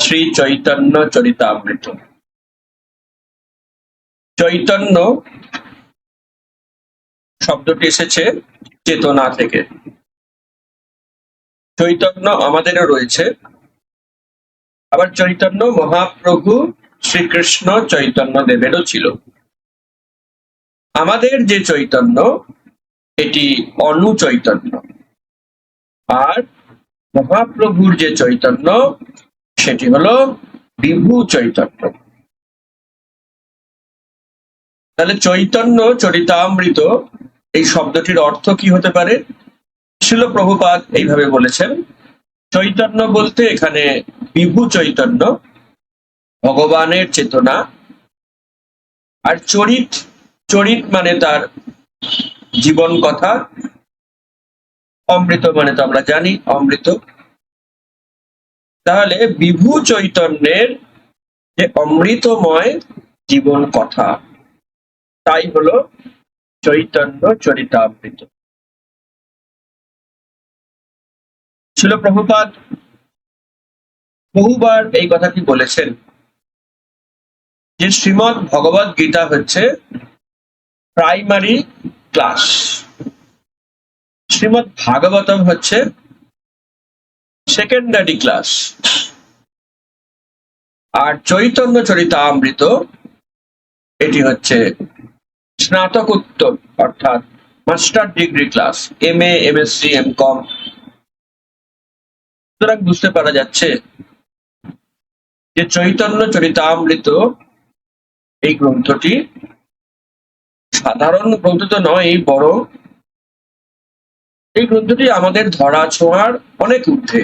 শ্রী চৈতন্য চরিতামৃত। চৈতন্য শব্দটি এসেছে চেতনা থেকে। চৈতন্য আমাদেরও রয়েছে। আবার চৈতন্য মহাপ্রভু শ্রীকৃষ্ণ চৈতন্য দেবেরও ছিল। আমাদের যে চৈতন্য, এটি অনু চৈতন্য। আর মহাপ্রভুর যে চৈতন্য সেটি হলো বিভু চৈতন্য। তাহলে চৈতন্য চরিতামৃত, এই শব্দটির অর্থ কি হতে পারে? শিল প্রভুপাদ এইভাবে বলেছেন, চৈতন্য বলতে এখানে বিভু চৈতন্য, ভগবানের চেতনা, আর চরিত চরিত মানে তার জীবন কথা, অমৃত মানে তো আমরা জানি, অমৃত। তাহলে বিভু চৈতন্যের যে অমৃতময় জীবন কথা, তাই হলো চৈতন্য চরিতামৃত। ছিল প্রভুপাদ, বহুবার এই কথাটি বলেছেন? যে শ্রীমৎ ভগবত গীতা হচ্ছে প্রাইমারি ক্লাস শ্রীমৎ ভাগবতম হচ্ছে সেকেন্ডারি ক্লাস আর চৈতন্য চরিতামৃত, এটি হচ্ছে স্নাতকোত্তর অর্থাৎ master degree class M A M S C M com সুতরাং বুঝতে পারা যাচ্ছে যে চৈতন্য চরিতামৃত, এই গ্রন্থটি সাধারণ গ্রন্থ তো নয় বড় এই গ্রন্থটি আমাদের ধরা ছোঁয়ার অনেক ঊর্ধ্বে।